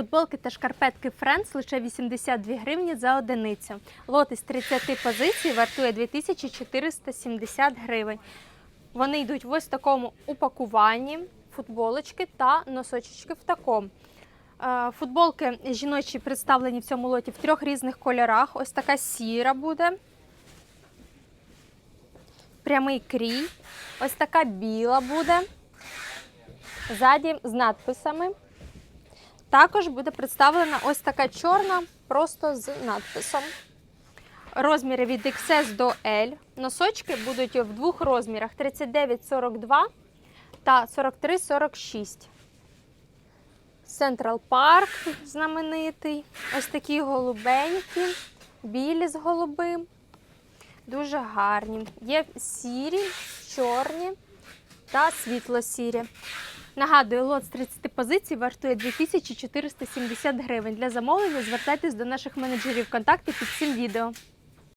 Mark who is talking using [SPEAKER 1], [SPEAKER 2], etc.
[SPEAKER 1] Футболки та шкарпетки Friends лише 82 гривні за одиницю. Лот із 30 позицій вартує 2470 гривень. Вони йдуть в ось такому упакуванні, футболочки та носочечки в такому. Е, Футболки жіночі представлені в цьому лоті в трьох різних кольорах. Ось така сіра буде. Прямий крій. Ось така біла буде. Ззаді з надписами. Також буде представлена ось така чорна, просто з надписом. Розміри від XS до L. Носочки будуть в двох розмірах: 39-42 та 43-46. Central Park знаменитий. Ось такі голубенькі, білі з голубим. Дуже гарні. Є сірі, чорні та світло-сірі. Нагадую, лот з 30 позицій вартує 2470 гривень. Для замовлення звертайтесь до наших менеджерів контакти під цим відео.